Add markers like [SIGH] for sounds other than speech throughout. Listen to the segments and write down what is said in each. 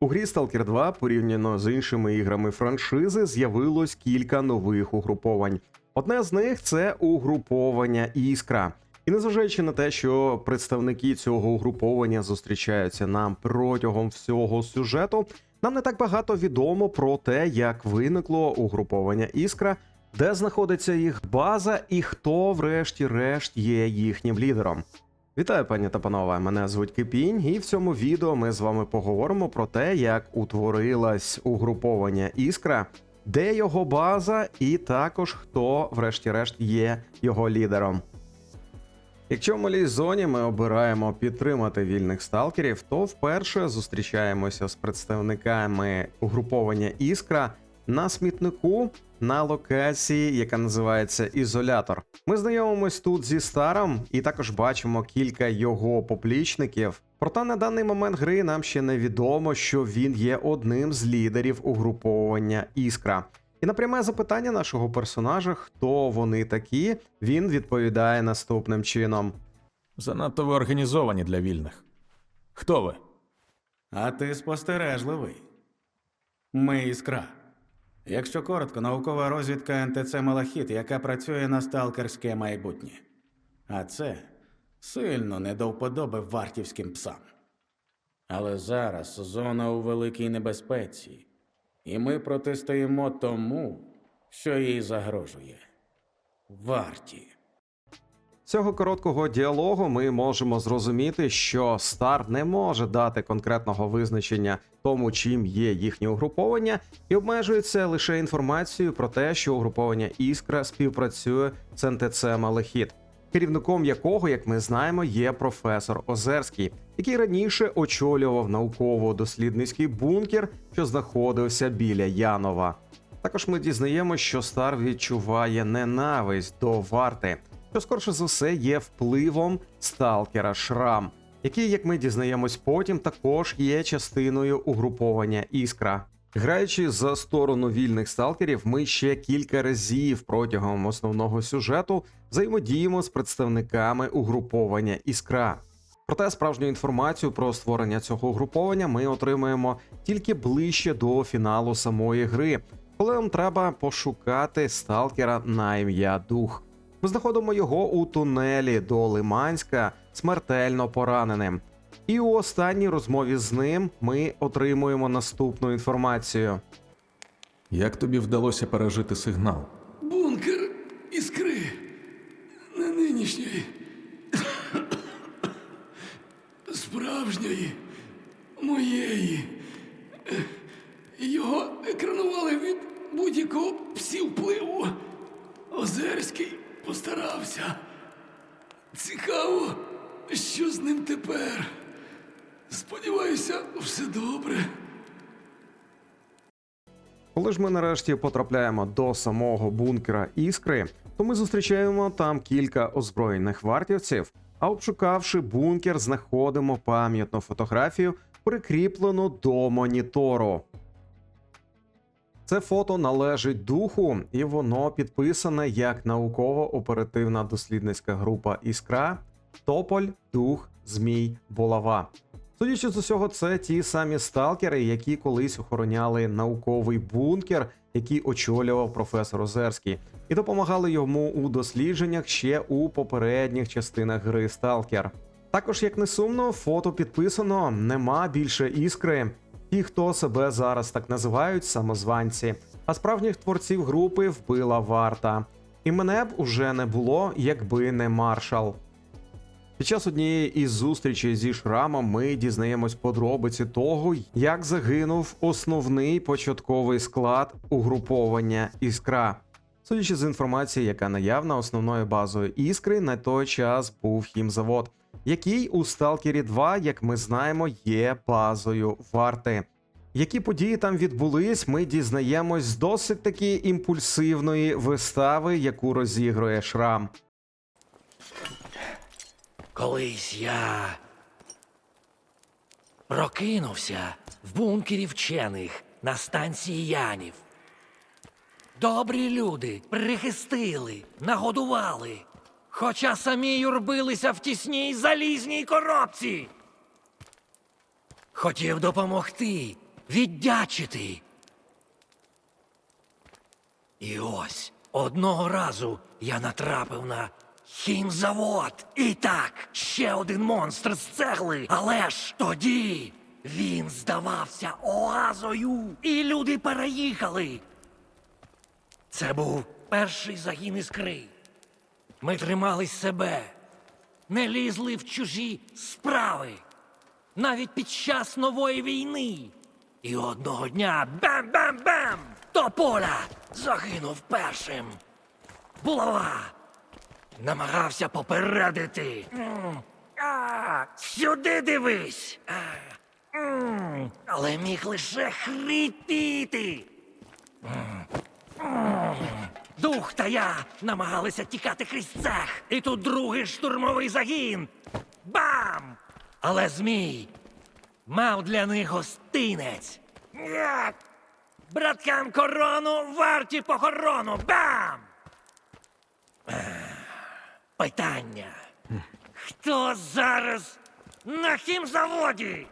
У грі Stalker 2 порівняно з іншими іграми франшизи з'явилось кілька нових угруповань. Одне з них це угруповання Іскра. І незважаючи на те, що представники цього угруповання зустрічаються нам протягом всього сюжету, нам не так багато відомо про те, як виникло угруповання Іскра, де знаходиться їх база і хто, врешті-решт, є їхнім лідером. Вітаю, пані та панове. Мене звуть Кипінь, і в цьому відео ми з вами поговоримо про те, як утворилось угруповання Іскра, де його база, і також хто, врешті-решт, є його лідером. Якщо в малій зоні ми обираємо підтримати вільних сталкерів, то вперше зустрічаємося з представниками угруповання Іскра на смітнику на локації, яка називається Ізолятор. Ми знайомимось тут зі старом і також бачимо кілька його поплічників. Проте на даний момент гри нам ще не відомо, що він є одним з лідерів угруповання Іскра. І на пряме запитання нашого персонажа, хто вони такі, він відповідає наступним чином: Занадто ви організовані для вільних. Хто ви? А ти спостережливий. Ми іскра. Якщо коротко, наукова розвідка НТЦ Малахіт, яка працює на сталкерське майбутнє. А це сильно не до вподоби вартівським псам. Але зараз зона у великій небезпеці, і ми протистоїмо тому, що їй загрожує. Варті. Цього короткого діалогу ми можемо зрозуміти, що Стар не може дати конкретного визначення тому, чим є їхнє угруповання, і обмежується лише інформацією про те, що угруповання Іскра співпрацює з НТЦ Малехіт, керівником якого, як ми знаємо, є професор Озерський, який раніше очолював науково-дослідницький бункер, що знаходився біля Янова. Також ми дізнаємося, що Стар відчуває ненависть до варти, що скорше за все є впливом сталкера Шрам, який, як ми дізнаємось потім, також є частиною угруповання Іскра. Граючи за сторону вільних сталкерів, ми ще кілька разів протягом основного сюжету взаємодіємо з представниками угруповання Іскра. Проте справжню інформацію про створення цього угруповання ми отримаємо тільки ближче до фіналу самої гри, коли нам треба пошукати сталкера на ім'я Дух. Ми знаходимо його у тунелі до Лиманська смертельно пораненим. І у останній розмові з ним ми отримуємо наступну інформацію. Як тобі вдалося пережити сигнал? Бункер іскри не нинішньої. Справжньої моєї. Його екранували від будь-якого псівпливу. Озерський постарався. Цікаво, що з ним тепер. Сподіваюся, все добре. Коли ж ми нарешті потрапляємо до самого бункера іскри, то ми зустрічаємо там кілька озброєних вартівців. А обшукавши бункер, знаходимо пам'ятну фотографію, прикріплену до монітору. Це фото належить духу, і воно підписане як науково-оперативна дослідницька група Іскра, Тополь, Дух, Змій, Булава. Судячи з усього, це ті самі сталкери, які колись охороняли науковий бункер, який очолював професор Озерський, і допомагали йому у дослідженнях ще у попередніх частинах гри Сталкер. Також, як не сумно, фото підписано нема більше іскри. Ті, хто себе зараз так називають, самозванці, а справжніх творців групи вбила варта. І мене б уже не було, якби не маршал. Під час однієї із зустрічей зі шрамом ми дізнаємось подробиці того, як загинув основний початковий склад угруповання іскра. Судячи з інформації, яка наявна основною базою іскри на той час був хімзавод, який у Сталкері 2, як ми знаємо, є базою варти. Які події там відбулись, ми дізнаємось з досить таки імпульсивної вистави, яку розігрує шрам. Колись я прокинувся в бункері вчених на станції Янів. Добрі люди прихистили, нагодували, хоча самі юрбилися в тісній залізній коробці. Хотів допомогти, віддячити. І ось одного разу я натрапив на хімзавод. І так, ще один монстр з цегли. Але ж тоді він здавався оазою, і люди переїхали. Це був перший загін іскри. Ми тримались себе, не лізли в чужі справи, навіть під час нової війни. І одного дня бам-бам-бам! Тополя загинув першим. Булава намагався попередити. Сюди дивись. Але міг лише хрипіти. Дух та я намагалися тікати крізь цех. І тут другий штурмовий загін. Бам! Але Змій мав для них гостинець. Браткам корону варті похорону. Бам! Питання. Хто зараз на хімзаводі?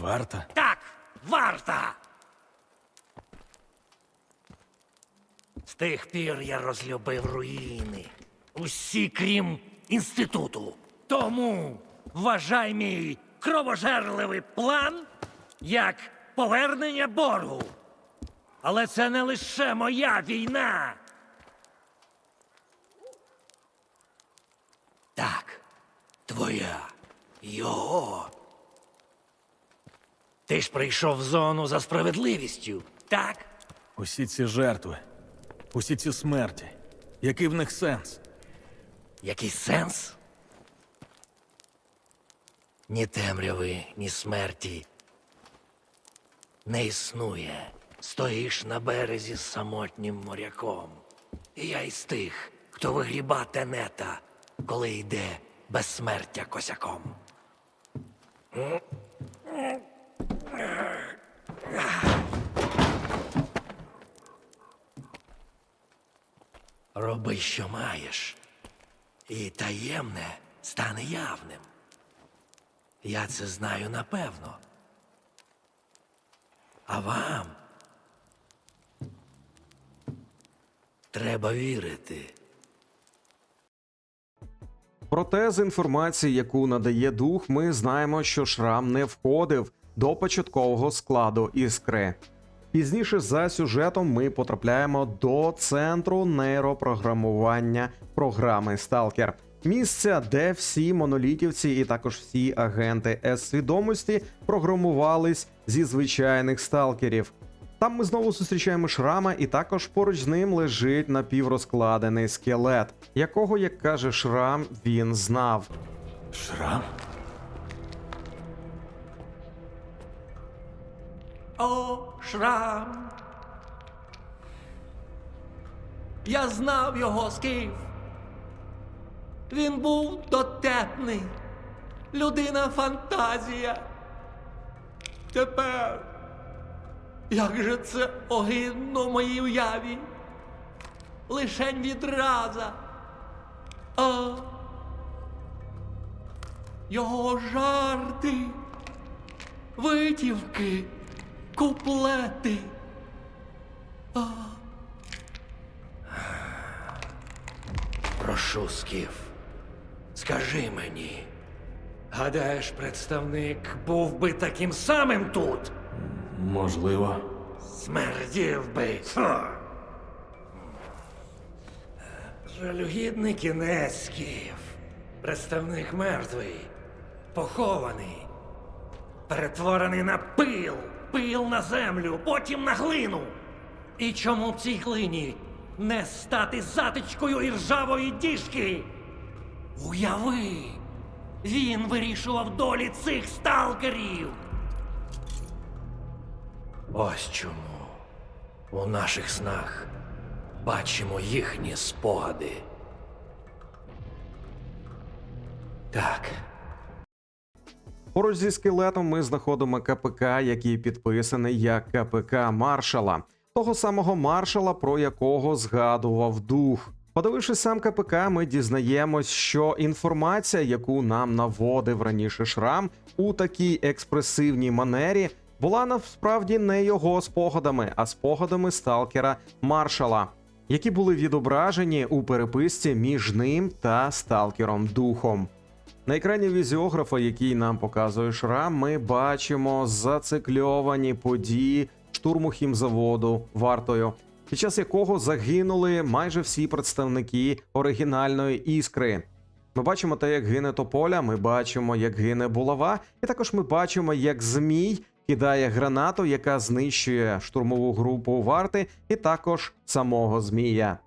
Варта? Так, варта. З тих пір я розлюбив руїни. Усі, крім інституту. Тому вважай мій кровожерливий план як повернення боргу. Але це не лише моя війна. Так, твоя, його. Ти ж прийшов в зону за справедливістю, так? Усі ці жертви, усі ці смерті. Який в них сенс? Який сенс? Ні темряви, ні смерті. Не існує. Стоїш на березі з самотнім моряком. І я із тих, хто вигріба тенета, коли йде безсмертя косяком. [LAUGHS] Роби, що маєш, і таємне стане явним. Я це знаю напевно. А вам треба вірити. Проте з інформації, яку надає дух, ми знаємо, що шрам не входив до початкового складу іскри. Пізніше за сюжетом ми потрапляємо до центру нейропрограмування програми Сталкер. Місця, де всі монолітівці і також всі агенти С-свідомості програмувались зі звичайних сталкерів. Там ми знову зустрічаємо шрама, і також поруч з ним лежить напіврозкладений скелет, якого, як каже шрам, він знав. Шрам? О, шрам. Я знав його скіф. Він був дотепний, людина фантазія. Тепер, як же це огидно в моїй уяві? Лишень відраза. А його жарти, витівки, куплети. Прошу, Скіф, скажи мені. Гадаєш, представник був би таким самим тут? Можливо. Смердів би. Ха. Жалюгідний кінець, Скіф. Представник мертвий, похований, перетворений на пил, пил на землю, потім на глину. І чому в цій глині не стати затичкою іржавої діжки? Уяви, він вирішував долі цих сталкерів. Ось чому у наших снах бачимо їхні спогади. Так, Поруч зі скелетом ми знаходимо КПК, який підписаний як КПК маршала, того самого маршала, про якого згадував дух. Подивившись сам КПК, ми дізнаємось, що інформація, яку нам наводив раніше шрам, у такій експресивній манері, була насправді не його спогадами, а спогадами сталкера Маршала, які були відображені у переписці між ним та сталкером Духом. На екрані візіографа, який нам показує шрам, ми бачимо зацикльовані події штурму хімзаводу вартою, під час якого загинули майже всі представники оригінальної іскри. Ми бачимо те, як гине тополя, ми бачимо, як гине булава, і також ми бачимо, як змій кидає гранату, яка знищує штурмову групу варти, і також самого змія.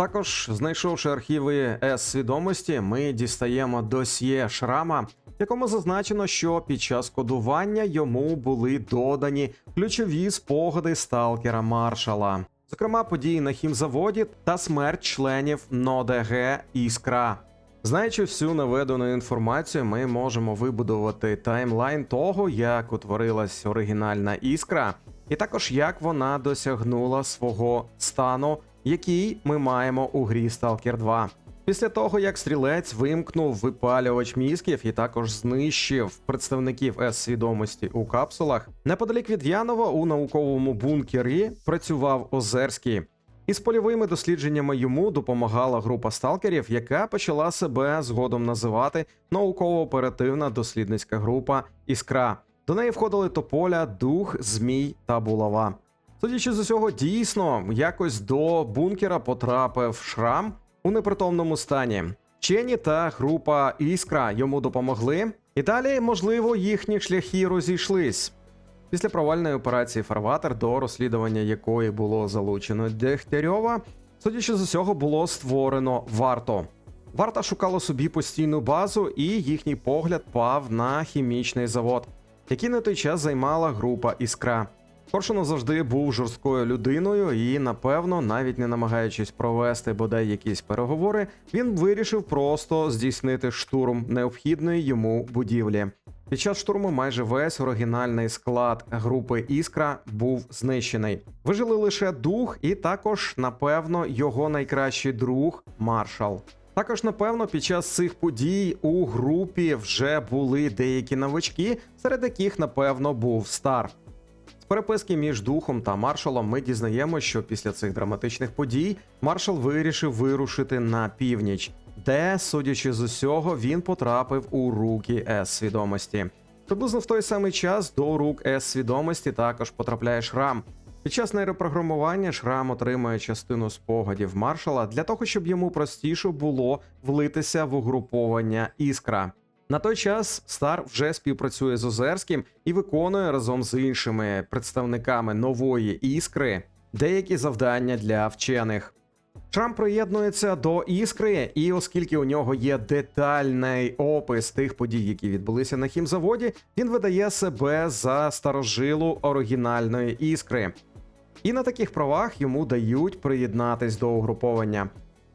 Також, знайшовши архіви С-свідомості, ми дістаємо досьє шрама, в якому зазначено, що під час кодування йому були додані ключові спогади сталкера маршала, зокрема події на хімзаводі та смерть членів НОДГ Іскра. Знаючи всю наведену інформацію, ми можемо вибудувати таймлайн того, як утворилась оригінальна іскра, і також як вона досягнула свого стану, який ми маємо у грі Stalker 2. Після того, як стрілець вимкнув випалювач мізків і також знищив представників С-свідомості у капсулах, неподалік від Янова у науковому бункері працював Озерський. Із польовими дослідженнями йому допомагала група сталкерів, яка почала себе згодом називати науково-оперативна дослідницька група Іскра. До неї входили Тополя, Дух, Змій та Булава. Судячи з усього, дійсно якось до бункера потрапив шрам у непритомному стані. Чені та група Іскра йому допомогли, і далі, можливо, їхні шляхи розійшлись. Після провальної операції Фарватер, до розслідування якої було залучено Дегтярьова, судячи з усього, було створено варто. Варта шукала собі постійну базу, і їхній погляд пав на хімічний завод, який на той час займала група Іскра. Коршунов завжди був жорсткою людиною, і, напевно, навіть не намагаючись провести бодай якісь переговори, він вирішив просто здійснити штурм необхідної йому будівлі. Під час штурму майже весь оригінальний склад групи Іскра був знищений. Вижили лише дух, і також, напевно, його найкращий друг Маршал. Також, напевно, під час цих подій у групі вже були деякі новички, серед яких, напевно, був Стар. Переписки між духом та маршалом ми дізнаємо, що після цих драматичних подій маршал вирішив вирушити на північ, де, судячи з усього, він потрапив у руки С-свідомості. Приблизно в той самий час до рук С-свідомості також потрапляє шрам. Під час нейропрограмування шрам отримує частину спогадів маршала для того, щоб йому простіше було влитися в угруповання іскра. На той час Стар вже співпрацює з Озерським і виконує разом з іншими представниками нової іскри деякі завдання для вчених. Шрам приєднується до іскри, і оскільки у нього є детальний опис тих подій, які відбулися на хімзаводі, він видає себе за старожилу оригінальної іскри. І на таких правах йому дають приєднатись до угруповання.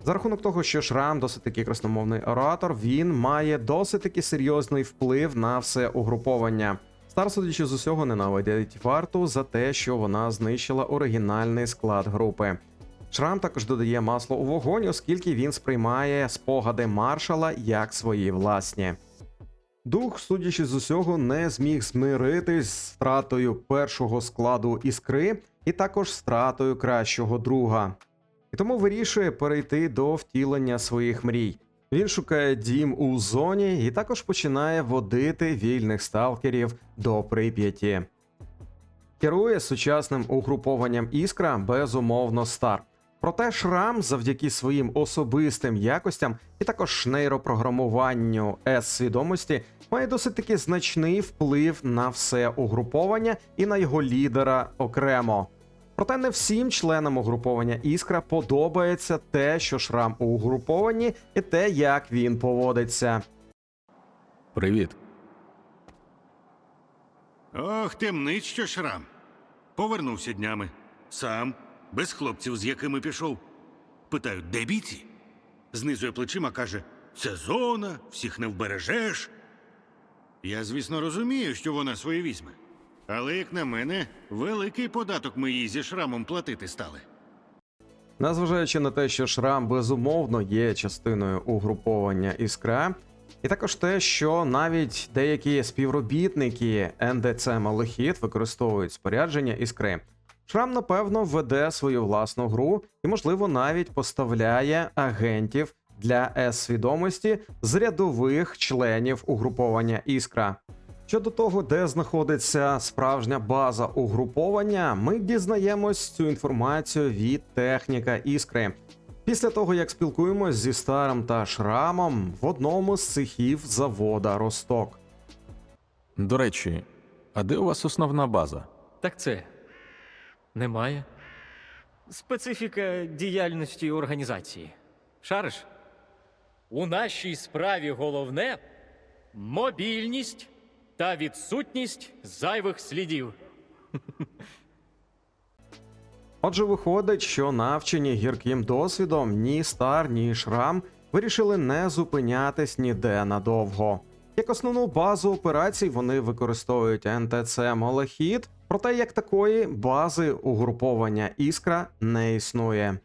За рахунок того, що Шрам досить таки красномовний оратор, він має досить таки серйозний вплив на все угруповання. Стар, судячи з усього, ненавидять варту за те, що вона знищила оригінальний склад групи. Шрам також додає масло у вогонь, оскільки він сприймає спогади маршала як свої власні. Дух, судячи з усього, не зміг змиритись з втратою першого складу іскри і також стратою кращого друга. І тому вирішує перейти до втілення своїх мрій. Він шукає дім у зоні і також починає водити вільних сталкерів до Прип'яті. Керує сучасним угрупованням Іскра безумовно стар. Проте Шрам завдяки своїм особистим якостям і також нейропрограмуванню С-свідомості має досить таки значний вплив на все угруповання і на його лідера окремо. Проте не всім членам угруповання Іскра подобається те, що Шрам у угрупованні, і те, як він поводиться. Привіт. Ох, темнить що шрам. Повернувся днями. Сам, без хлопців, з якими пішов. Питаю, де бійці? Знизує плечима, каже: це зона, всіх не вбережеш. Я, звісно, розумію, що вона своє візьме. Але, як на мене, великий податок ми їй зі шрамом платити стали. Незважаючи на те, що Шрам безумовно є частиною угруповання Іскра, І також те, що навіть деякі співробітники НДЦ Малахіт використовують спорядження іскри. Шрам, напевно, веде свою власну гру і, можливо, навіть поставляє агентів для С-свідомості з рядових членів угруповання Іскра. Щодо того, де знаходиться справжня база угруповання, ми дізнаємось цю інформацію від техніка Іскри. Після того, як спілкуємось зі старим та шрамом в одному з цехів завода Росток. До речі, а де у вас основна база? Так це немає. Специфіка діяльності організації. Шариш? У нашій справі головне мобільність та відсутність зайвих слідів. [LAUGHS] Отже, виходить, що навчені гірким досвідом ні стар, ні шрам вирішили не зупинятись ніде надовго. Як основну базу операцій вони використовують НТЦ Малахіт, проте як такої бази угруповання Іскра не існує.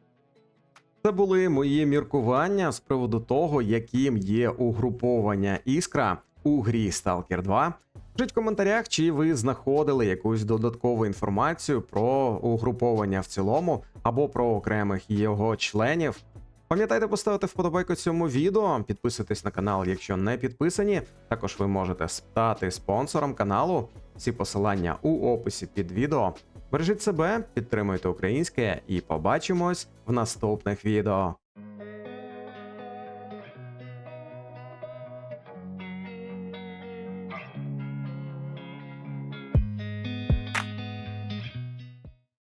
Це були мої міркування з приводу того, яким є угруповання Іскра у грі Stalker 2. Пишіть в коментарях, чи ви знаходили якусь додаткову інформацію про угруповання в цілому або про окремих його членів. Пам'ятайте поставити вподобайку цьому відео, підписуйтесь на канал, якщо не підписані. Також ви можете стати спонсором каналу. Всі посилання у описі під відео. Бережіть себе, підтримуйте українське і побачимось в наступних відео.